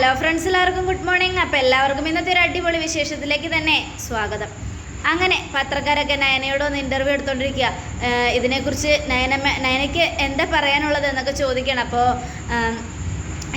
Hello friends എല്ലാവർക്കും good morning അപ്പോൾ എല്ലാവർക്കും ഇന്നത്തെ ഒരു അടിപൊളി വിശേഷത്തിലേക്ക് തന്നെ സ്വാഗതം. അങ്ങനെ പത്രക്കാരൊക്കെ നയനയോട് ഒന്ന് ഇന്റർവ്യൂ എടുത്തുകൊണ്ടിരിക്കുക ഇതിനെക്കുറിച്ച് നയന നയനയ്ക്ക് എന്താ പറയാനുള്ളത് എന്നൊക്കെ ചോദിക്കണം. അപ്പോൾ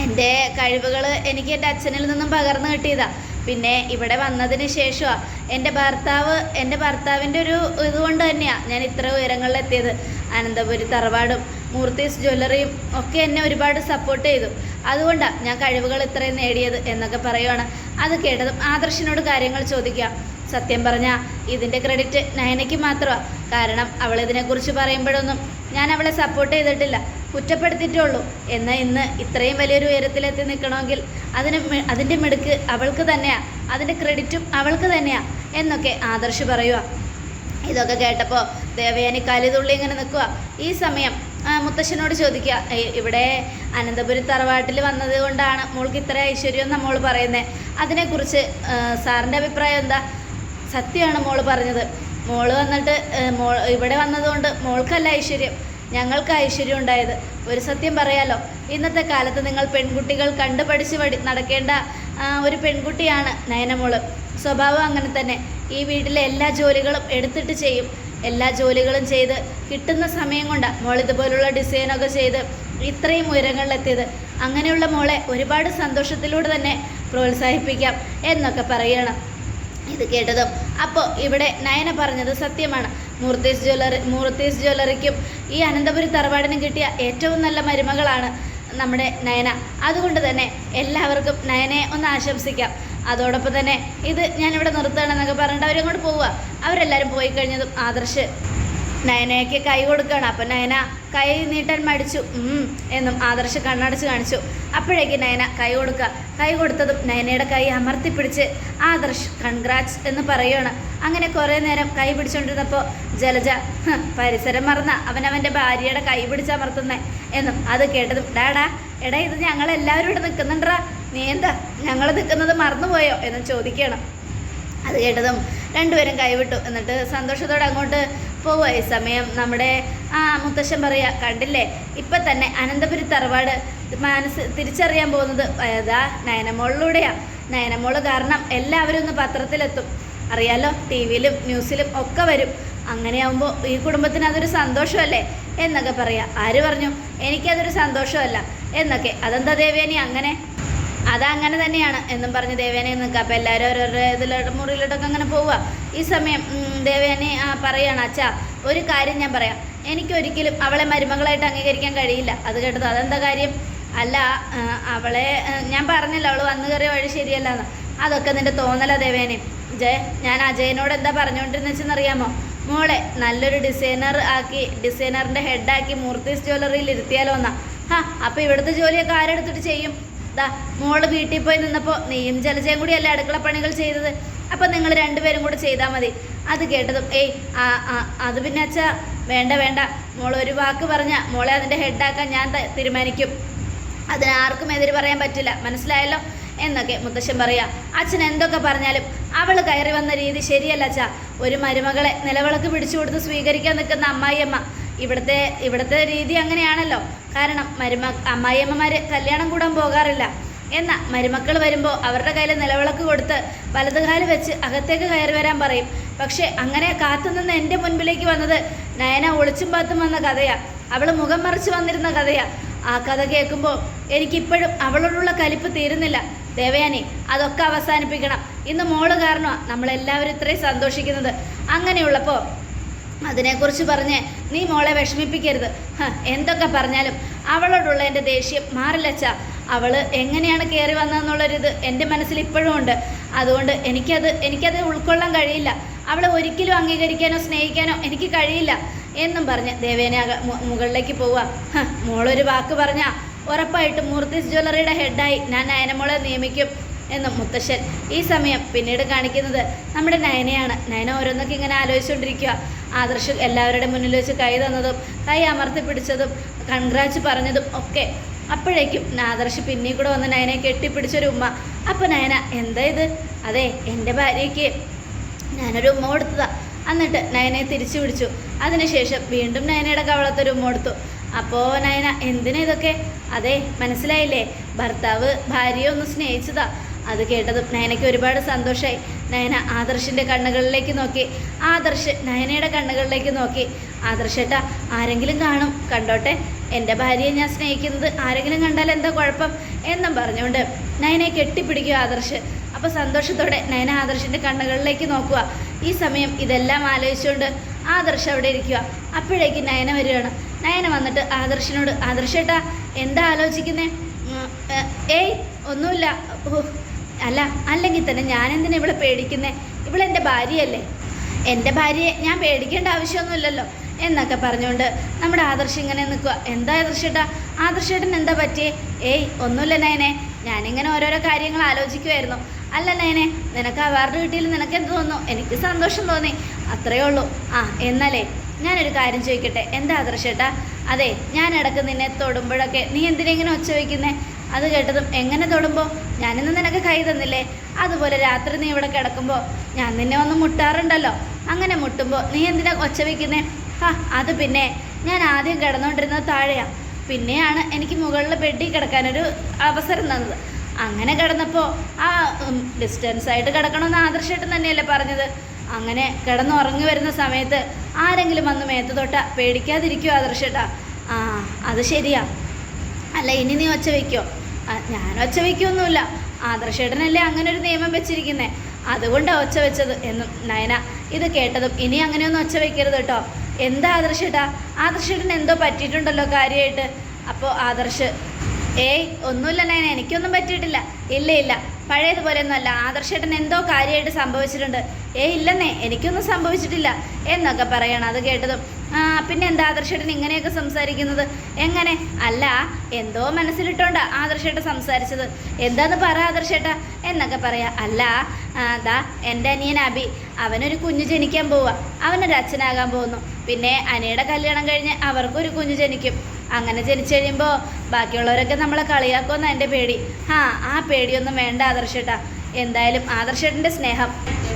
എന്റെ കഴിവുകൾ എനിക്ക് എന്റെ അച്ഛനിൽ നിന്നും പകർന്നു കിട്ടിയതാണ് പിന്നെ ഇവിടെ വന്നതിന് ശേഷമാണ് എന്റെ ഭർത്താവ് എന്റെ ഭർത്താവിന്റെ ഒരു ഇതുകൊണ്ട് തന്നെയാണ് ഞാൻ ഇത്ര ഉയരങ്ങളിലെത്തിയത്. അനന്തപുരി തറവാടും മൂർത്തീസ് ജ്വല്ലറിയും ഒക്കെ എന്നെ ഒരുപാട് സപ്പോർട്ട് ചെയ്തു. അതുകൊണ്ടാണ് ഞാൻ കഴിവുകൾ ഇത്രയും നേടിയത് എന്നൊക്കെ പറയുവാണ്. അത് കേട്ടതും ആദർശിനോട് കാര്യങ്ങൾ ചോദിക്കാം സത്യം പറഞ്ഞാൽ ഇതിന്റെ ക്രെഡിറ്റ് നയനയ്ക്ക് മാത്രമാണ് കാരണം അവൾ ഇതിനെക്കുറിച്ച് പറയുമ്പോഴൊന്നും ഞാൻ അവളെ സപ്പോർട്ട് ചെയ്തിട്ടില്ല. കുറ്റപ്പെടുത്തിയിട്ടുള്ളൂ എന്നാൽ ഇന്ന് ഇത്രയും വലിയൊരു ഉയരത്തിലെത്തി നിൽക്കണമെങ്കിൽ അതിന് അതിന്റെ മിടുക്ക് അവൾക്ക് തന്നെയാണ് അതിന്റെ ക്രെഡിറ്റും അവൾക്ക് തന്നെയാണ് എന്നൊക്കെ ആദർശ് പറയുക ഇതൊക്കെ കേട്ടപ്പോൾ ദേവയാനി കലിതുള്ളി ഇങ്ങനെ നിൽക്കുക ഈ സമയം മുത്തശ്ശനോട് ചോദിക്കുക ഇവിടെ അനന്തപുരി തറവാട്ടിൽ വന്നത് കൊണ്ടാണ് മോൾക്ക് ഇത്ര ഐശ്വര്യം നമ്മൾ പറയുന്നത് അതിനെക്കുറിച്ച് സാറിന്റെ അഭിപ്രായം എന്താ? സത്യമാണ് മോൾ പറഞ്ഞത്. മോൾ വന്നിട്ട് മോൾ ഇവിടെ വന്നതുകൊണ്ട് മോൾക്കല്ല ഐശ്വര്യം ഞങ്ങൾക്ക് ഐശ്വര്യം ഉണ്ടായത്. ഒരു സത്യം പറയാലോ ഇന്നത്തെ കാലത്ത് നിങ്ങൾ പെൺകുട്ടികൾ കണ്ടു പഠിച്ച് പഠി നടക്കേണ്ട ഒരു പെൺകുട്ടിയാണ് നയനമോൾ. സ്വഭാവം അങ്ങനെ തന്നെ. ഈ വീട്ടിലെ എല്ലാ ജോലികളും എടുത്തിട്ട് ചെയ്യും. എല്ലാ ജോലികളും ചെയ്ത് കിട്ടുന്ന സമയം കൊണ്ടാണ് മോൾ ഇതുപോലുള്ള ഡിസൈനൊക്കെ ചെയ്ത് ഇത്രയും ഉയരങ്ങളിലെത്തിയത്. അങ്ങനെയുള്ള മോളെ ഒരുപാട് സന്തോഷത്തിലൂടെ തന്നെ പ്രോത്സാഹിപ്പിക്കാം എന്നൊക്കെ പറയണം. ഇത് കേട്ടതും അപ്പോൾ ഇവിടെ നയന പറഞ്ഞത് സത്യമാണ്. മൂർത്തീസ് ജ്വല്ലറി മൂർത്തീസ് ജ്വല്ലറിക്കും ഈ അനന്തപുരി തറവാടിനും കിട്ടിയ ഏറ്റവും നല്ല മരുമകളാണ് നമ്മുടെ നയന. അതുകൊണ്ട് തന്നെ എല്ലാവർക്കും നയനയെ ഒന്ന് ആശംസിക്കാം. അതോടൊപ്പം തന്നെ ഇത് ഞാനിവിടെ നിർത്തുകയാണെന്നൊക്കെ പറഞ്ഞിട്ട് അവരങ്ങോട്ട് പോവുക. അവരെല്ലാവരും പോയി കഴിഞ്ഞതും ആദർശ് നയനയ്ക്ക് കൈ കൊടുക്കുകയാണ്. അപ്പം നയന കൈ നീട്ടാൻ മടിച്ചു. എന്നും ആദർശ് കണ്ണടച്ച് കാണിച്ചു. അപ്പോഴേക്ക് നയന കൈ കൊടുക്കുക. കൈ കൊടുത്തതും നയനയുടെ കൈ അമർത്തിപ്പിടിച്ച് ആദർശ് കൺഗ്രാറ്റ്സ് എന്ന് പറയുകയാണ് അങ്ങനെ കുറേ നേരം കൈ പിടിച്ചുകൊണ്ടിരുന്നപ്പോൾ ജലജ പരിസരം മറന്ന. അവനവന്റെ ഭാര്യയുടെ കൈ പിടിച്ചമർത്തുന്നേ എന്നും അത് കേട്ടതും ഡാഡാ എടാ ഇത് ഞങ്ങളെല്ലാവരും ഇവിടെ നിൽക്കുന്നുണ്ടാ നീ എന്താ ഞങ്ങൾ നിൽക്കുന്നത് മറന്നുപോയോ എന്ന് ചോദിക്കണം. അത് കേട്ടതും രണ്ടുപേരും കൈവിട്ടു. എന്നിട്ട് സന്തോഷത്തോടെ അങ്ങോട്ട് പോവുക ഈ സമയം നമ്മുടെ ആ മുത്തശ്ശൻ പറയുക കണ്ടില്ലേ? ഇപ്പം തന്നെ അനന്തപുരി തറവാട് മനസ്സ് തിരിച്ചറിയാൻ പോകുന്നത് ഏതാ നയനമോളിലൂടെയാണ് നയനമോൾ കാരണം എല്ലാവരും ഒന്ന് പത്രത്തിലെത്തും. അറിയാലോ ടി വിയിലും ന്യൂസിലും ഒക്കെ വരും. അങ്ങനെയാവുമ്പോൾ ഈ കുടുംബത്തിന് അതൊരു സന്തോഷമല്ലേ? എന്നൊക്കെ പറയാം. ആര് പറഞ്ഞു? എനിക്കതൊരു സന്തോഷമല്ല. എന്നൊക്കെ. അതെന്താ ദേവേനി അങ്ങനെ? അതങ്ങനെ തന്നെയാണ്. എന്നും പറഞ്ഞ് ദേവേനെ നിൽക്കുക. അപ്പോൾ എല്ലാവരും ഓരോരോ ഇതിലോട്ട് മുറിയിലോട്ടൊക്കെ അങ്ങനെ പോവുക. ഈ സമയം ദേവേനെ പറയുകയാണ് അച്ഛാ ഒരു കാര്യം ഞാൻ പറയാം. എനിക്കൊരിക്കലും അവളെ മരുമകളായിട്ട് അംഗീകരിക്കാൻ കഴിയില്ല. അത് കേട്ടത്. അതെന്താ കാര്യം? അല്ല അവളെ ഞാൻ പറഞ്ഞില്ല അവൾ വന്നു കയറിയ വഴി ശരിയല്ല എന്ന് അതൊക്കെ നിന്റെ തോന്നല ദേവേനെ. ജയ ഞാൻ അജയനോട് എന്താ പറഞ്ഞുകൊണ്ടിരുന്ന വെച്ചെന്നറിയാമോ മോളെ നല്ലൊരു ഡിസൈനർ ആക്കി ഡിസൈനറിന്റെ ഹെഡാക്കി മൂർത്തീസ് ജ്വല്ലറിയിൽ ഇരുത്തിയാലോ എന്നാ ഹാ അപ്പോൾ ഇവിടുത്തെ ജോലിയൊക്കെ ആരെടുത്തിട്ട് ചെയ്യും? ദാ മോൾ വീട്ടിൽ പോയി നിന്നപ്പോൾ നെയ്യും ജലജയും കൂടിയല്ലേ അടുക്കള പണികൾ ചെയ്തത്? അപ്പം നിങ്ങൾ രണ്ടുപേരും കൂടെ ചെയ്താൽ മതി. അത് കേട്ടതും ഏയ് ആ അത് പിന്നെ അച്ഛാ വേണ്ട വേണ്ട. മോൾ ഒരു വാക്ക് പറഞ്ഞ മോളെ അതിന്റെ ഹെഡാക്കാൻ ഞാൻ തീരുമാനിക്കും. അതിന് ആർക്കും എതിര് പറയാൻ പറ്റില്ല. മനസ്സിലായല്ലോ? എന്നൊക്കെ മുത്തശ്ശൻ പറയാ. അച്ഛൻ എന്തൊക്കെ പറഞ്ഞാലും അവൾ കയറി വന്ന രീതി ശരിയല്ല അച്ഛാ. ഒരു മരുമകളെ നിലവിളക്ക് പിടിച്ചു കൊടുത്ത് സ്വീകരിക്കാൻ നിൽക്കുന്ന അമ്മായിയമ്മ ഇവിടുത്തെ ഇവിടുത്തെ രീതി അങ്ങനെയാണല്ലോ. കാരണം മരുമ അമ്മായിയമ്മമാർ കല്യാണം കൂടാൻ പോകാറില്ല. എന്നാൽ മരുമക്കൾ വരുമ്പോൾ അവരുടെ കയ്യിൽ നിലവിളക്ക് കൊടുത്ത് വലതുകാൽ വെച്ച് അകത്തേക്ക് കയറി വരാൻ പറയും. പക്ഷേ അങ്ങനെ കാത്തുനിന്ന് എന്റെ മുൻപിലേക്ക് വന്നത് നയന ഒളിച്ചും പാത്തും വന്ന കഥയാണ് അവൾ മുഖം മറിച്ച് വന്നിരുന്ന കഥയാണ് ആ കഥ കേൾക്കുമ്പോൾ എനിക്കിപ്പോഴും അവളോടുള്ള കലിപ്പ് തീരുന്നില്ല. ദേവയാനി അതൊക്കെ അവസാനിപ്പിക്കണം. ഇന്ന് മോൾ കാരണമാണ് നമ്മളെല്ലാവരും ഇത്രയും സന്തോഷിക്കുന്നത്. അങ്ങനെയുള്ളപ്പോൾ അതിനെക്കുറിച്ച് പറഞ്ഞ് നീ മോളെ വിഷമിപ്പിക്കരുത്. എന്തൊക്കെ പറഞ്ഞാലും അവളോടുള്ള എന്റെ ദേഷ്യം മാറില്ലച്ച അവൾ എങ്ങനെയാണ് കയറി വന്നതെന്നുള്ളൊരിത് എന്റെ മനസ്സിൽ ഇപ്പോഴും ഉണ്ട്. അതുകൊണ്ട് എനിക്കത് എനിക്കത് ഉൾക്കൊള്ളാൻ കഴിയില്ല. അവളെ ഒരിക്കലും അംഗീകരിക്കാനോ സ്നേഹിക്കാനോ എനിക്ക് കഴിയില്ല എന്നും പറഞ്ഞ് ദേവേനെ മുകളിലേക്ക് പോവുക. മോളൊരു വാക്ക് പറഞ്ഞാൽ ഉറപ്പായിട്ടും മൂർത്തിസ് ജ്വല്ലറിയുടെ ഹെഡായി ഞാൻ നയനമോളെ നിയമിക്കും. എന്നും മുത്തശ്ശൻ ഈ സമയം പിന്നീട് കാണിക്കുന്നത് നമ്മുടെ നയനയാണ്. നയന ഓരോന്നൊക്കെ ഇങ്ങനെ ആലോചിച്ചുകൊണ്ടിരിക്കുക. ആദർശ് എല്ലാവരുടെ മുന്നിൽ വെച്ച് കൈ തന്നതും കൈ അമർത്തി പിടിച്ചതും കൺഗ്രാച്ച് പറഞ്ഞതും ഒക്കെ അപ്പോഴേക്കും ആദർശ് പിന്നീ കൂടെ വന്ന് നയനെ കെട്ടിപ്പിടിച്ചൊരു ഉമ്മ. അപ്പോൾ നയന എന്താ ഇത്? അതെ എന്റെ ഭാര്യയ്ക്ക് ഞാനൊരു ഉമ്മ കൊടുത്തതാ. എന്നിട്ട് നയനെ തിരിച്ചു പിടിച്ചു അതിനുശേഷം വീണ്ടും നയനയുടെ കവളത്തൊരു ഉമ്മ കൊടുത്തു. അപ്പോൾ നയന എന്തിനാ ഇതൊക്കെ? അതെ മനസ്സിലായില്ലേ? ഭർത്താവ് ഭാര്യയെ ഒന്ന് സ്നേഹിച്ചതാ. അത് കേട്ടതും നയനയ്ക്ക് ഒരുപാട് സന്തോഷമായി നയന ആദർശിന്റെ കണ്ണുകളിലേക്ക് നോക്കി. ആദർശ് നയനയുടെ കണ്ണുകളിലേക്ക് നോക്കി. ആദർശേട്ടാ ആരെങ്കിലും കാണും? കണ്ടോട്ടെ. എന്റെ ഭാര്യയെ ഞാൻ സ്നേഹിക്കുന്നത് ആരെങ്കിലും കണ്ടാൽ എന്താ കുഴപ്പം? എന്നും പറഞ്ഞുകൊണ്ട് നയനെ കെട്ടിപ്പിടിക്കുക ആദർശ്. അപ്പോൾ സന്തോഷത്തോടെ നയന ആദർശിന്റെ കണ്ണുകളിലേക്ക് നോക്കുക. ഈ സമയം ഇതെല്ലാം ആലോചിച്ചുകൊണ്ട് ആദർശ് അവിടെ ഇരിക്കുക. അപ്പോഴേക്ക് നയന വരികയാണ്. നയന വന്നിട്ട് ആദർശിനോട് ആദർശേട്ടാ എന്താ ആലോചിക്കുന്നേ? ഏയ് ഒന്നുമില്ല. അല്ല അല്ലെങ്കിൽ തന്നെ ഞാൻ എന്തിനാ ഇവളെ പേടിക്കുന്നേ? ഇവളെന്റെ ഭാര്യയല്ലേ? എന്റെ ഭാര്യയെ ഞാൻ പേടിക്കേണ്ട ആവശ്യമൊന്നുമില്ലല്ലോ. എന്നൊക്കെ പറഞ്ഞുകൊണ്ട് നമ്മുടെ ആദർശ് ഇങ്ങനെ നിൽക്കുക എന്താ ആദർശേട്ടാ? ആദർശേട്ടൻ എന്താ പറ്റിയേ? ഏയ് ഒന്നുമില്ല നയനെ. ഞാനിങ്ങനെ ഓരോരോ കാര്യങ്ങൾ ആലോചിക്കുമായിരുന്നു അല്ല നയനെ നിനക്ക് അവാർഡ് കിട്ടിയതിൽ നിനക്ക് എന്ത് തോന്നുന്നു? എനിക്ക് സന്തോഷം തോന്നി. അത്രയേ ഉള്ളൂ. ആ എന്നാലേ ഞാനൊരു കാര്യം ചോദിക്കട്ടെ. എന്താ ആദർശേട്ടാ? അതെ ഞാൻ ഇടയ്ക്ക് നിന്നെ തൊടുമ്പോഴൊക്കെ നീ എന്തിനെങ്ങനെ ഒച്ച വയ്ക്കുന്നേ? അത് കേട്ടതും എങ്ങനെ തൊടുമ്പോൾ ഞാനിന്ന് നിനക്ക് കൈ തന്നില്ലേ? അതുപോലെ രാത്രി നീ ഇവിടെ കിടക്കുമ്പോൾ ഞാൻ നിന്നെ ഒന്ന് മുട്ടാറുണ്ടല്ലോ. അങ്ങനെ മുട്ടുമ്പോൾ നീ എന്തിനാ ഒച്ച വയ്ക്കുന്നേ ഹാ അത് പിന്നെ ഞാൻ ആദ്യം കിടന്നുകൊണ്ടിരുന്നത് താഴെയാ. പിന്നെയാണ് എനിക്ക് മുകളിൽ ബെഡിൽ കിടക്കാനൊരു അവസരം തന്നത്. അങ്ങനെ കിടന്നപ്പോൾ ആ ഡിസ്റ്റൻസ് ആയിട്ട് കിടക്കണമെന്ന് ആദർശമായിട്ട് തന്നെയല്ലേ പറഞ്ഞത്. അങ്ങനെ കിടന്നുറങ്ങി വരുന്ന സമയത്ത് ആരെങ്കിലും വന്ന് മേത്ത് തൊട്ട പേടിക്കാതിരിക്കുമോ ആദർശേട്ടാ. ആ അത് ശരിയാ. അല്ല ഇനി നീ ഒച്ച വയ്ക്കോ ഞാൻ ഒച്ച വയ്ക്കൊന്നുമില്ല ആദർശേട്ടനല്ലേ അങ്ങനെ ഒരു നിയമം വെച്ചിരിക്കുന്നത് അതുകൊണ്ടാണ് ഒച്ച വെച്ചത് എന്നും നയന ഇത് കേട്ടതും ഇനി അങ്ങനെയൊന്നും ഒച്ച വെക്കരുത് കേട്ടോ. എന്താ ആദർശേട്ടാ? ആദർശേട്ടൻ എന്തോ പറ്റിയിട്ടുണ്ടല്ലോ കാര്യമായിട്ട് അപ്പോൾ ആദർശ് ഏയ് ഒന്നുമില്ല നയന എനിക്കൊന്നും പറ്റിയിട്ടില്ല. ഇല്ല ഇല്ല. പഴയതുപോലെ അല്ല ആദർശേട്ടൻ എന്തോ കാര്യമായിട്ട് സംഭവിച്ചിട്ടുണ്ട്. ഏയ് ഇല്ലെന്നേ എനിക്കൊന്നും സംഭവിച്ചിട്ടില്ല. എന്നൊക്കെ പറയണം അത് കേട്ടതും. പിന്നെ എന്താ ആദർശേട്ടൻ ഇങ്ങനെയൊക്കെ സംസാരിക്കുന്നത്? എങ്ങനെ? അല്ല എന്തോ മനസ്സിലിട്ടോണ്ട ആദർശേട്ടൻ സംസാരിച്ചത്. എന്താന്ന് പറ ആദർശേട്ട? എന്നൊക്കെ പറയാ. അല്ല അതാ എന്റെ അനിയൻ അബി അവനൊരു കുഞ്ഞു ജനിക്കാൻ പോവുക അവനൊരു അച്ഛനാകാൻ പോകുന്നു. പിന്നെ അനിയുടെ കല്യാണം കഴിഞ്ഞ് അവർക്കൊരു കുഞ്ഞ് ജനിക്കും. അങ്ങനെ ജനിച്ചു കഴിയുമ്പോൾ ബാക്കിയുള്ളവരൊക്കെ നമ്മളെ കളിയാക്കുമെന്ന് എന്റെ പേടി. ആ ആ പേടിയൊന്നും വേണ്ട ആദർശേട്ടാ. എന്തായാലും ആദർശേട്ടന്റെ സ്നേഹം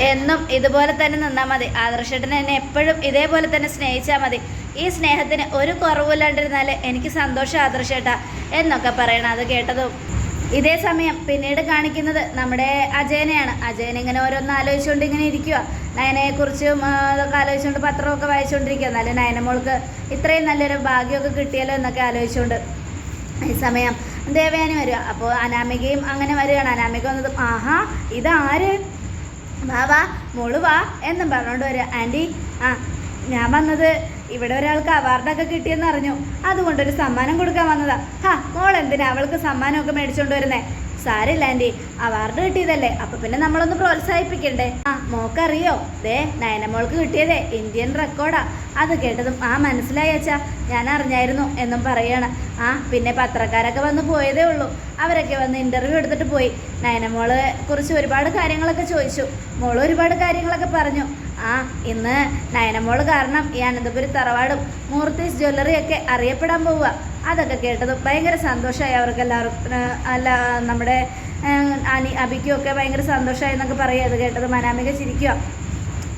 എന്നും ഇതുപോലെ തന്നെ നിന്നാൽ മതി. ആദർശേട്ടൻ എന്നെ എപ്പോഴും ഇതേപോലെ തന്നെ സ്നേഹിച്ചാൽ മതി. ഈ സ്നേഹത്തിന് ഒരു കുറവില്ലാണ്ടിരുന്നാൽ എനിക്ക് സന്തോഷം ആദർശേട്ടാ എന്നൊക്കെ പറയണം. അത് കേട്ടതും ഇതേ സമയം പിന്നീട് കാണിക്കുന്നത് നമ്മുടെ അജയനെയാണ്. അജയൻ ഇങ്ങനെ ഓരോന്ന് ആലോചിച്ചുകൊണ്ട് ഇങ്ങനെ ഇരിക്കുക നയനയെക്കുറിച്ചും കുറിച്ചും അതൊക്കെ ആലോചിച്ചുകൊണ്ട് പത്രമൊക്കെ വായിച്ചുകൊണ്ടിരിക്കുക എന്നാലും നയനമോൾക്ക് ഇത്രയും നല്ലൊരു ഭാഗ്യമൊക്കെ കിട്ടിയല്ലോ എന്നൊക്കെ ആലോചിച്ചുകൊണ്ട് ഈ സമയം ദേവയാനി വരിക അപ്പോൾ അനാമികയും അങ്ങനെ വരികയാണ് അനാമിക വന്നത് ആഹാ ഇതാര്? വാ വാ മോൾ വാ എന്നും പറഞ്ഞുകൊണ്ട് വരിക. ആന്റി ആ ഞാൻ വന്നത് ഇവിടെ ഒരാൾക്ക് അവാർഡൊക്കെ കിട്ടിയെന്ന് അറിഞ്ഞു. അതുകൊണ്ടൊരു സമ്മാനം കൊടുക്കാൻ വന്നതാ. ഹാ മോൾ എന്തിനാ അവൾക്ക് സമ്മാനമൊക്കെ മേടിച്ചോണ്ട് വരുന്നേ? സാരില്ല ആന്റി അവാർഡ് കിട്ടിയതല്ലേ? അപ്പൊ പിന്നെ നമ്മളൊന്ന് പ്രോത്സാഹിപ്പിക്കണ്ടേ? ആ മോക്കറിയോ? ദേ നയനമോൾക്ക് കിട്ടിയതേ ഇന്ത്യൻ റെക്കോർഡാ അത് കേട്ടതും ആ മനസ്സിലായി അച്ഛാ. ഞാൻ അറിഞ്ഞായിരുന്നു എന്നും പറയാണ്. ആ പിന്നെ പത്രക്കാരൊക്കെ വന്ന് പോയതേ ഉള്ളൂ. അവരൊക്കെ വന്ന് ഇന്റർവ്യൂ എടുത്തിട്ട് പോയി. നയനമോളെ കുറിച്ച് ഒരുപാട് കാര്യങ്ങളൊക്കെ ചോദിച്ചു. മോൾ ഒരുപാട് കാര്യങ്ങളൊക്കെ പറഞ്ഞു. ആ ഇന്ന് നയനമോൾ കാരണം ഈ അനന്തപുരി തറവാടും മൂർത്തീസ് ജ്വല്ലറിയൊക്കെ അറിയപ്പെടാൻ പോവുക. അതൊക്കെ കേട്ടത് ഭയങ്കര സന്തോഷമായി അവർക്ക് എല്ലാവർക്കും അല്ല നമ്മുടെ അനി അബിക്കുമൊക്കെ ഭയങ്കര സന്തോഷമായി എന്നൊക്കെ പറയുക അത് കേട്ടത് മനാമിക ചിരിക്കുക.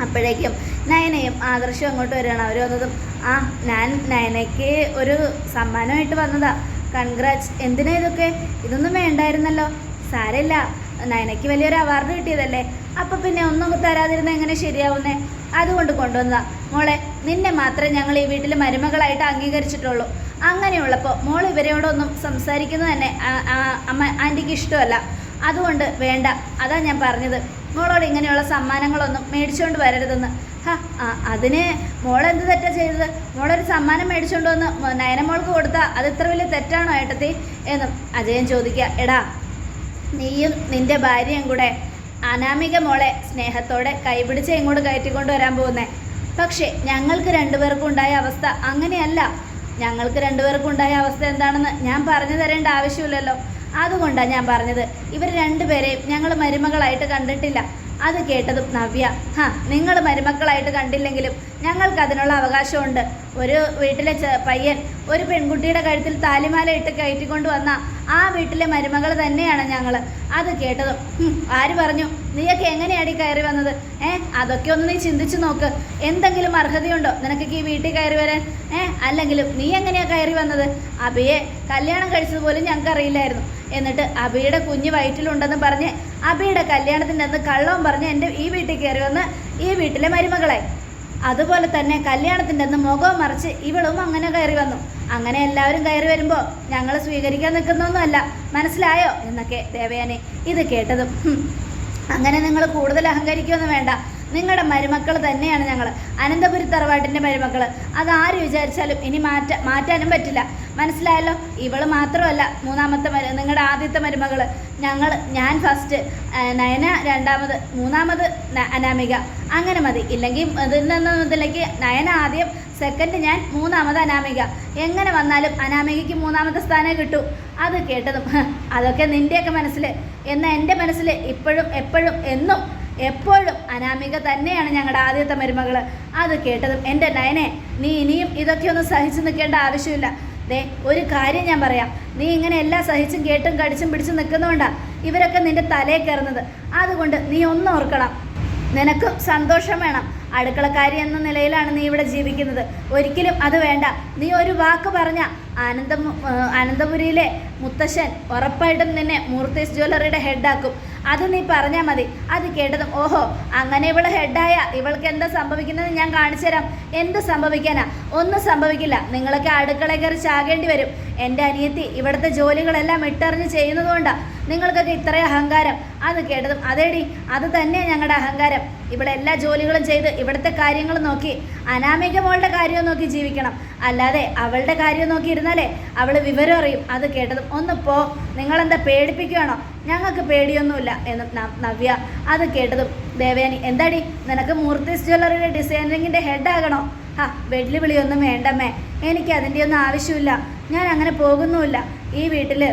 അപ്പോഴേക്കും നയനയും ആദർശവും അങ്ങോട്ട് വരികയാണ്. അവർ വന്നതും ആ ഞാൻ നയനയ്ക്ക് ഒരു സമ്മാനമായിട്ട് വന്നതാ. കൺഗ്രാറ്റ്സ് എന്തിനാ ഇതൊക്കെ? ഇതൊന്നും വേണ്ടായിരുന്നല്ലോ. സാരമില്ല. നയനയ്ക്ക് വലിയൊരു അവാർഡ് കിട്ടിയതല്ലേ. അപ്പം പിന്നെ ഒന്നും തരാതിരുന്ന എങ്ങനെ ശരിയാവുന്നേ? അതുകൊണ്ട് കൊണ്ടുവന്നതാ. മോളെ നിന്നെ മാത്രമേ ഞങ്ങൾ ഈ വീട്ടിൽ മരുമകളായിട്ട് അംഗീകരിച്ചിട്ടുള്ളൂ. അങ്ങനെയുള്ളപ്പോൾ മോൾ ഇവരോടൊന്നും സംസാരിക്കുന്നത് തന്നെ അമ്മ ആന്റിക്ക് ഇഷ്ടമല്ല. അതുകൊണ്ട് വേണ്ട. അതാ ഞാൻ പറഞ്ഞത്. മോളോട് ഇങ്ങനെയുള്ള സമ്മാനങ്ങളൊന്നും മേടിച്ചുകൊണ്ട് വരരുതെന്ന്. ഹാ അതിന് മോളെന്ത് തെറ്റാ ചെയ്തത്? മോളൊരു സമ്മാനം മേടിച്ചുകൊണ്ട് വന്ന് നയന നയനമോൾക്ക് കൊടുത്താൽ അത് ഇത്ര വലിയ തെറ്റാണോ ഏട്ടത്തി? എന്നും അജയൻ ചോദിക്കുക. എടാ നീയും നിന്റെ ഭാര്യയും കൂടെ അനാമിക മോളെ സ്നേഹത്തോടെ കൈപിടിച്ച് ഇങ്ങോട്ട് കയറ്റിക്കൊണ്ട് വരാൻ പോകുന്നേ. പക്ഷേ ഞങ്ങൾക്ക് രണ്ടുപേർക്കും ഉണ്ടായ അവസ്ഥ അങ്ങനെയല്ല. ഞങ്ങൾക്ക് രണ്ടുപേർക്കും ഉണ്ടായ അവസ്ഥ എന്താണെന്ന് ഞാൻ പറഞ്ഞു തരേണ്ട ആവശ്യമില്ലല്ലോ. അതുകൊണ്ടാണ് ഞാൻ പറഞ്ഞത്. ഇവർ രണ്ടുപേരെയും ഞങ്ങൾ മരുമകളായിട്ട് കണ്ടിട്ടില്ല. അത് കേട്ടതും നവ്യ ഹാ നിങ്ങൾ മരുമക്കളായിട്ട് കണ്ടില്ലെങ്കിലും ഞങ്ങൾക്ക് അതിനുള്ള അവകാശമുണ്ട്. ഒരു വീട്ടിലെ പയ്യൻ ഒരു പെൺകുട്ടിയുടെ കഴുത്തിൽ താലിമാല ഇട്ട് കയറ്റിക്കൊണ്ട് വന്ന ആ വീട്ടിലെ മരുമകൾ തന്നെയാണ് ഞങ്ങൾ അത് കേട്ടതും "ഹും, ആര് പറഞ്ഞു? നീയൊക്കെ എങ്ങനെയാടി കയറി വന്നത്? ഏ അതൊക്കെ ഒന്ന് നീ ചിന്തിച്ചു നോക്ക്. എന്തെങ്കിലും അർഹതയുണ്ടോ നിനക്കൊക്കെ ഈ വീട്ടിൽ കയറി വരാൻ? ഏ അല്ലെങ്കിലും നീ എങ്ങനെയാണ് കയറി വന്നത്? അബിയെ കല്യാണം കഴിച്ചത് പോലും ഞങ്ങൾക്ക് അറിയില്ലായിരുന്നു എന്നിട്ട് അബിയുടെ കുഞ്ഞ് വയറ്റിലുണ്ടെന്ന് പറഞ്ഞ് അബിയുടെ കല്യാണത്തിന്റെ അന്ന് കള്ളവും പറഞ്ഞ് എന്റെ ഈ വീട്ടിൽ കയറി വന്ന് ഈ വീട്ടിലെ മരുമകളായി അതുപോലെ തന്നെ കല്യാണത്തിന്റെ അന്ന് മുഖവും മറിച്ച് ഇവളും അങ്ങനെ കയറി വന്നു. അങ്ങനെ എല്ലാവരും കയറി വരുമ്പോൾ ഞങ്ങൾ സ്വീകരിക്കാൻ നിൽക്കുന്നൊന്നുമല്ല. മനസ്സിലായോ? എന്നൊക്കെ ദേവയാനി ഇത് കേട്ടതും. അങ്ങനെ നിങ്ങൾ കൂടുതൽ അഹങ്കരിക്കുമെന്ന് വേണ്ട. നിങ്ങളുടെ മരുമക്കൾ തന്നെയാണ് ഞങ്ങൾ അനന്തപുരി തറവാട്ടിന്റെ മരുമക്കൾ അതാര് വിചാരിച്ചാലും ഇനി മാറ്റ മാറ്റാനും പറ്റില്ല. മനസ്സിലായല്ലോ? ഇവൾ മാത്രമല്ല മൂന്നാമത്തെ മരു നിങ്ങളുടെ ആദ്യത്തെ മരുമകൾ ഞങ്ങൾ ഞാൻ ഫസ്റ്റ് നയന രണ്ടാമത് മൂന്നാമത് അനാമിക. അങ്ങനെ മതി. ഇല്ലെങ്കിൽ ഇതിൽ നിന്നതിലേക്ക് നയന ആദ്യം സെക്കൻഡ് ഞാൻ മൂന്നാമത് അനാമിക. എങ്ങനെ വന്നാലും അനാമികയ്ക്ക് മൂന്നാമത്തെ സ്ഥാനം കിട്ടൂ. അത് കേട്ടതും അതൊക്കെ നിന്റെയൊക്കെ മനസ്സിൽ എന്നാൽ എന്റെ മനസ്സിൽ ഇപ്പോഴും എപ്പോഴും എന്നും എപ്പോഴും അനാമിക തന്നെയാണ് ഞങ്ങളുടെ ആദ്യത്തെ മരുമകൾ അത് കേട്ടതും എന്റെ നയനെ നീ ഇനിയും ഇതൊക്കെ ഒന്ന് സഹിച്ചു നിൽക്കേണ്ട ആവശ്യമില്ല. ദേ ഒരു കാര്യം ഞാൻ പറയാം. നീ ഇങ്ങനെ എല്ലാം സഹിച്ചും കേട്ടും കടിച്ചും പിടിച്ചും നിൽക്കുന്നതുകൊണ്ടാണ് ഇവരൊക്കെ നിന്റെ തലയിൽ കയറുന്നത്. അതുകൊണ്ട് നീ ഒന്ന് ഓർക്കണം. നിനക്കും സന്തോഷം വേണം. അടുക്കളക്കാരി എന്ന നിലയിലാണ് നീ ഇവിടെ ജീവിക്കുന്നത്. ഒരിക്കലും അത് വേണ്ട. നീ ഒരു വാക്ക് പറഞ്ഞ ആനന്ദം അനന്തപുരിയിലെ മുത്തശ്ശൻ ഉറപ്പായിട്ടും നിന്നെ മൂർത്തീസ് ജ്വല്ലറിയുടെ ഹെഡാക്കും അത് നീ പറഞ്ഞാൽ മതി. അത് കേട്ടതും ഓഹോ അങ്ങനെ ഇവൾ ഹെഡായ ഇവൾക്ക് എന്താ സംഭവിക്കുന്നത് ഞാൻ കാണിച്ചു തരാം. എന്ത് സംഭവിക്കാനാ? ഒന്നും സംഭവിക്കില്ല. നിങ്ങളൊക്കെ അടുക്കളയിൽ കയറി ചാകേണ്ടി വരും. എന്റെ അനിയത്തി ഇവിടുത്തെ ജോലികളെല്ലാം ഇട്ടറിഞ്ഞ് ചെയ്യുന്നതുകൊണ്ടാണ് നിങ്ങൾക്കൊക്കെ ഇത്രയും അഹങ്കാരം. അത് കേട്ടതും അതേടി അത് തന്നെ ഞങ്ങളുടെ അഹങ്കാരം. ഇവിടെ എല്ലാ ജോലികളും ചെയ്ത് ഇവിടുത്തെ കാര്യങ്ങൾ നോക്കി അനാമിക മോളുടെ കാര്യം നോക്കി ജീവിക്കണം. അല്ലാതെ അവളുടെ കാര്യം നോക്കി ഇരുന്നാലേ അവൾ വിവരം അറിയും. അത് കേട്ടതും ഒന്ന് പോ നിങ്ങളെന്താ പേടിപ്പിക്കുകയാണോ ഞങ്ങൾക്ക് പേടിയൊന്നുമില്ല എന്ന് നവ്യ. അത് കേട്ടതും ദേവയാനി എന്താടി? നിനക്ക് മൂർത്തിസ് ജ്വല്ലറിയുടെ ഡിസൈനിങ്ങിന്റെ ഹെഡാകണോ ആ വെല്ലുവിളിയൊന്നും വേണ്ടമ്മേ. എനിക്ക് അതിന്റെ ഒന്നും ആവശ്യമില്ല. ഞാൻ അങ്ങനെ പോകുന്നുമില്ല. ഈ വീട്ടിൽ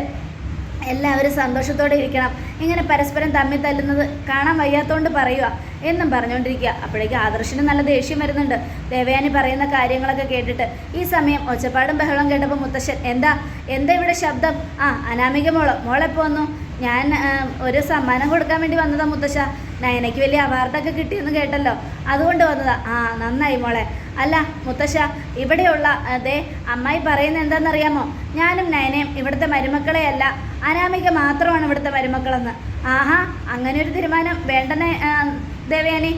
എല്ലാവരും സന്തോഷത്തോടെ ഇരിക്കണം. ഇങ്ങനെ പരസ്പരം തമ്മിൽ തല്ലുന്നത് കാണാൻ വയ്യാത്തോണ്ട് പറയുക എന്നും പറഞ്ഞുകൊണ്ടിരിക്കുക അപ്പോഴേക്കും ആദർശിന് നല്ല ദേഷ്യം വരുന്നുണ്ട്. ദേവയാനി പറയുന്ന കാര്യങ്ങളൊക്കെ കേട്ടിട്ട് ഈ സമയം ഒച്ചപ്പാടും ബഹളം കേട്ടപ്പോൾ മുത്തശ്ശൻ എന്താ? എന്താ ഇവിടെ ശബ്ദം? ആ അനാമിക മോൾ മോളെപ്പോ വന്നു? ഞാൻ ഒരു സമ്മാനം കൊടുക്കാൻ വേണ്ടി വന്നതാ മുത്തശ്ശ. നയനയ്ക്ക് വലിയ അവാർഡൊക്കെ കിട്ടിയെന്ന് കേട്ടല്ലോ. അതുകൊണ്ട് വന്നതാ. ആ നന്നായി മോളെ. അല്ല മുത്തശ്ശ ഇവിടെയുള്ള അതെ അമ്മായി പറയുന്നത് എന്താണെന്നറിയാമോ? ഞാനും നയനയും ഇവിടുത്തെ മരുമക്കളെയല്ല. അനാമിക മാത്രമാണ് ഇവിടുത്തെ മരുമക്കളെന്ന്. ആഹാ അങ്ങനെ ഒരു തീരുമാനം വേണ്ടനെ ദേവയാനി.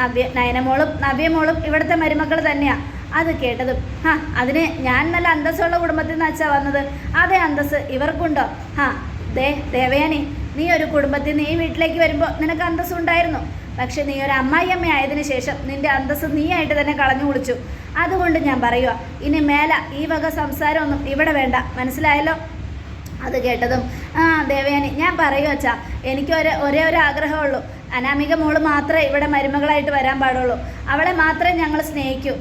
നവ്യ നയനമോളും നവ്യമോളും ഇവിടുത്തെ മരുമക്കൾ തന്നെയാ. അത് കേട്ടതും ഹാ അതിന് ഞാൻ നല്ല അന്തസ്സുള്ള കുടുംബത്തിൽ നിന്ന് അച്ഛാ വന്നത്. അതേ അന്തസ് ഇവർക്കുണ്ടോ? ഹാ ദേ ദേവയാനി നീ ഒരു കുടുംബത്തിൽ നീ വീട്ടിലേക്ക് വരുമ്പോൾ നിനക്ക് അന്തസ്സുണ്ടായിരുന്നു. പക്ഷെ നീ ഒരു അമ്മായിയമ്മ ആയതിനു ശേഷം നിന്റെ അന്തസ്സ് നീയായിട്ട് തന്നെ കളഞ്ഞു കുളിച്ചു. അതുകൊണ്ട് ഞാൻ പറയുക ഇനി മേല ഈ വക സംസാരമൊന്നും ഇവിടെ വേണ്ട. മനസ്സിലായല്ലോ? അത് കേട്ടതും ആ ദേവയാനി ഞാൻ പറയുക അച്ഛാ എനിക്ക് ഒരേ ഒരേ ഒരു ആഗ്രഹമുള്ളൂ. അനാമിക മോൾ മാത്രമേ ഇവിടെ മരുമകളായിട്ട് വരാൻ പാടുള്ളൂ. അവളെ മാത്രമേ ഞങ്ങൾ സ്നേഹിക്കൂ.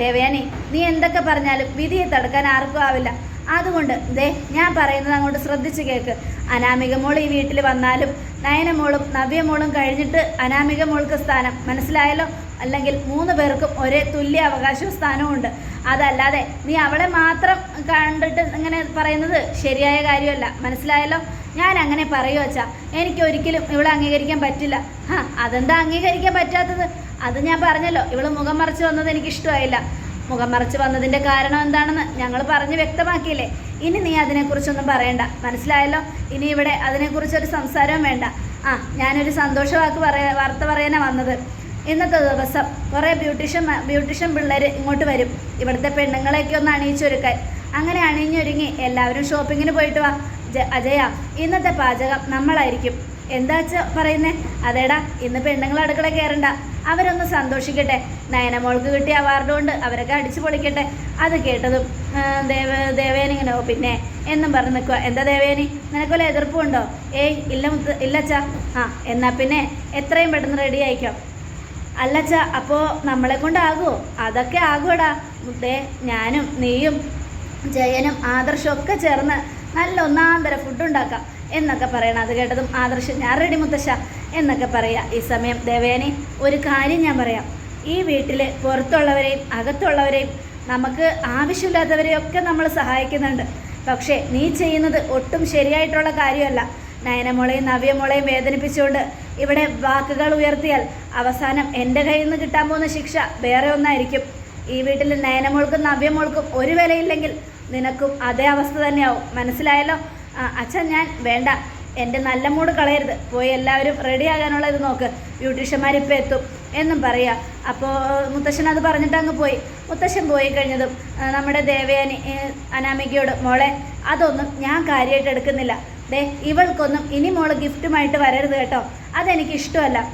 ദേവയാനി നീ എന്തൊക്കെ പറഞ്ഞാലും വിധിയെ തടുക്കാൻ ആർക്കും ആവില്ല. അതുകൊണ്ട് ദേ ഞാൻ പറയുന്നത് അങ്ങോട്ട് ശ്രദ്ധിച്ച് കേൾക്ക് അനാമിക മോൾ ഈ വീട്ടിൽ വന്നാലും നയനമോളും നവ്യമോളും നവ്യ മോളും കഴിഞ്ഞിട്ട് അനാമിക മോൾക്ക് സ്ഥാനം. മനസ്സിലായല്ലോ? അല്ലെങ്കിൽ മൂന്ന് പേർക്കും ഒരേ തുല്യ അവകാശവും സ്ഥാനവും ഉണ്ട്. അതല്ലാതെ നീ അവളെ മാത്രം കണ്ടിട്ട് ഇങ്ങനെ പറയുന്നത് ശരിയായ കാര്യമല്ല. മനസ്സിലായല്ലോ? ഞാൻ അങ്ങനെ പറയുക അച്ഛാ. എനിക്ക് ഒരിക്കലും ഇവളെ അംഗീകരിക്കാൻ പറ്റില്ല. ഹാ അതെന്താ അംഗീകരിക്കാൻ പറ്റാത്തത്? അത് ഞാൻ പറഞ്ഞല്ലോ. ഇവൾ മുഖം മറച്ച് വന്നത് എനിക്ക് ഇഷ്ടമായില്ല. മുഖം മറച്ച് വന്നതിന്റെ കാരണം എന്താണെന്ന് ഞങ്ങൾ പറഞ്ഞ് വ്യക്തമാക്കിയില്ലേ? ഇനി നീ അതിനെക്കുറിച്ചൊന്നും പറയണ്ട. മനസ്സിലായല്ലോ? ഇനി ഇവിടെ അതിനെക്കുറിച്ചൊരു സംസാരവും വേണ്ട. ആ ഞാനൊരു സന്തോഷവാക്ക് പറയാ വാർത്ത പറയാനാണ് വന്നത്. ഇന്നത്തെ ദിവസം കുറേ ബ്യൂട്ടീഷ്യൻ ബ്യൂട്ടീഷ്യൻ പിള്ളേർ ഇങ്ങോട്ട് വരും. ഇവിടുത്തെ പെണ്ണുങ്ങളെയൊക്കെ ഒന്ന് അണിയിച്ചൊരുക്കാൻ. അങ്ങനെ അണിഞ്ഞൊരുങ്ങി എല്ലാവരും ഷോപ്പിങ്ങിന് പോയിട്ട് വാ. അജയ ഇന്നത്തെ പാചകം നമ്മളായിരിക്കും. എന്താ വെച്ച പറയുന്നേ? അതേടാ ഇന്ന് പെണ്ണുങ്ങൾ അടുക്കള കയറണ്ട അവരൊന്ന് സന്തോഷിക്കട്ടെ. നയനമോൾക്ക് കിട്ടിയ അവാർഡ് കൊണ്ട് അവരൊക്കെ അടിച്ചു പൊളിക്കട്ടെ. അത് കേട്ടതും ദേവ ദേവേനിങ്ങനെ "ഓ, പിന്നെ എന്നും പറഞ്ഞ് നിൽക്കുക എന്താ ദേവേനി? നിനക്കൊല്ല എതിർപ്പുണ്ടോ? ഏയ് ഇല്ല മുത്ത് ഇല്ലച്ചാ ആ എന്നാൽ പിന്നെ എത്രയും പെട്ടെന്ന് റെഡി ആയിക്കോ. അല്ലച്ച അപ്പോൾ നമ്മളെ കൊണ്ടാകുമോ അതൊക്കെ ആകൂടാ ദേ ഞാനും നീയും ജയനും ആദർശും ഒക്കെ ചേർന്ന് നല്ല ഒന്നാം തരം ഫുഡ് ഉണ്ടാക്കാം. എന്നൊക്കെ പറയണം. അത് കേട്ടതും ആദർശം ഞാൻ റെഡി മുത്തശ്ശ. എന്നൊക്കെ പറയുക ഈ സമയം ദേവയാനി ഒരു കാര്യം ഞാൻ പറയാം. ഈ വീട്ടിൽ പുറത്തുള്ളവരെയും അകത്തുള്ളവരെയും നമുക്ക് ആവശ്യമില്ലാത്തവരെയൊക്കെ നമ്മൾ സഹായിക്കുന്നുണ്ട്. പക്ഷേ നീ ചെയ്യുന്നത് ഒട്ടും ശരിയായിട്ടുള്ള കാര്യമല്ല. നയനമോളെയും നവ്യമോളെയും വേദനിപ്പിച്ചുകൊണ്ട് ഇവിടെ വാക്കുകൾ ഉയർത്തിയാൽ അവസാനം എന്റെ കയ്യിൽ നിന്ന് കിട്ടാൻ പോകുന്ന ശിക്ഷ വേറെ ഒന്നായിരിക്കും. ഈ വീട്ടിൽ നയനമോൾക്കും നവ്യമോൾക്കും ഒരു വിലയില്ലെങ്കിൽ നിനക്കും അതേ അവസ്ഥ തന്നെയാവും. മനസ്സിലായല്ലോ? അച്ഛൻ ഞാൻ വേണ്ട. എന്റെ നല്ല മൂഡ് കളയരുത്. പോയി എല്ലാവരും റെഡി ആകാനുള്ള ഇത് നോക്ക്. ബ്യൂട്ടീഷ്യന്മാർ ഇപ്പം എത്തും. എന്നും പറയുക അപ്പോൾ മുത്തശ്ശൻ അത് പറഞ്ഞിട്ട് അങ്ങ് പോയി. മുത്തശ്ശൻ പോയി കഴിഞ്ഞതും നമ്മുടെ ദേവയാനി അനാമികയോട് മോളെ അതൊന്നും ഞാൻ കാര്യമായിട്ട് എടുക്കുന്നില്ല. ദേ ഇവൾക്കൊന്നും ഇനി മോൾ ഗിഫ്റ്റുമായിട്ട് വരരുത് കേട്ടോ. അതെനിക്ക് ഇഷ്ടമല്ല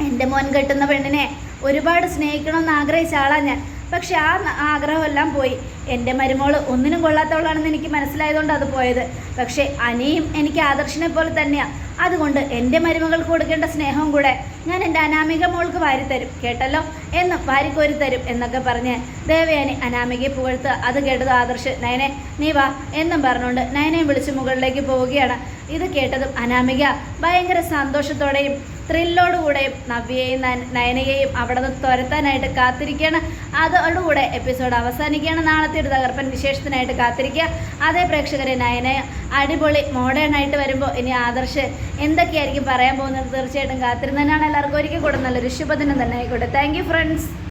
എന്റെ മോൻ കെട്ടുന്ന പെണ്ണിനെ ഒരുപാട് സ്നേഹിക്കണമെന്ന് ആഗ്രഹിച്ച ആളാണ് ഞാൻ. പക്ഷെ ആ ആഗ്രഹമെല്ലാം പോയി. എന്റെ മരുമോൾ ഒന്നിനും കൊള്ളാത്തവളാണെന്ന് എനിക്ക് മനസ്സിലായതുകൊണ്ട് അത് പോയത്. പക്ഷേ അനിയും എനിക്ക് ആദർശിനെ പോലെ തന്നെയാണ് അതുകൊണ്ട് എന്റെ മരുമകൾക്ക് കൊടുക്കേണ്ട സ്നേഹവും കൂടെ ഞാൻ എന്റെ അനാമിക മോൾക്ക് വാരിത്തരും കേട്ടല്ലോ? എന്ന് വാരിക്കോരി തരും എന്നൊക്കെ പറഞ്ഞ് ദേവയാനി അനാമികയെ പുകഴ്ത്ത് അത് കേട്ടത് ആദർശ് നയനെ നീ വാ എന്നും പറഞ്ഞുകൊണ്ട് നയനെയും വിളിച്ച് മുകളിലേക്ക് പോവുകയാണ്. ഇത് കേട്ടതും അനാമിക ഭയങ്കര സന്തോഷത്തോടെയും ത്രില്ലോടുകൂടെയും നവ്യയെയും നയ- നയനയെയും അവിടെ നിന്ന് തുരത്താനായിട്ട് കാത്തിരിക്കുകയാണ്. അതോടുകൂടെ എപ്പിസോഡ് അവസാനിക്കുകയാണ്. നാളത്തെ ഒരു തകർപ്പൻ വിശേഷത്തിനായിട്ട് കാത്തിരിക്കുക. അതേ പ്രേക്ഷകരെ നയന അടിപൊളി മോഡേൺ ആയിട്ട് വരുമ്പോൾ ഇനി ആദർശ് എന്തൊക്കെയായിരിക്കും പറയാൻ പോകുന്നത് തീർച്ചയായിട്ടും കാത്തിരുന്നതിനാണ് എല്ലാവർക്കും ഒരിക്കൽ കൂടെ നല്ലൊരു ശുഭദിനം തന്നെ ആയിക്കോട്ടെ. Thank friends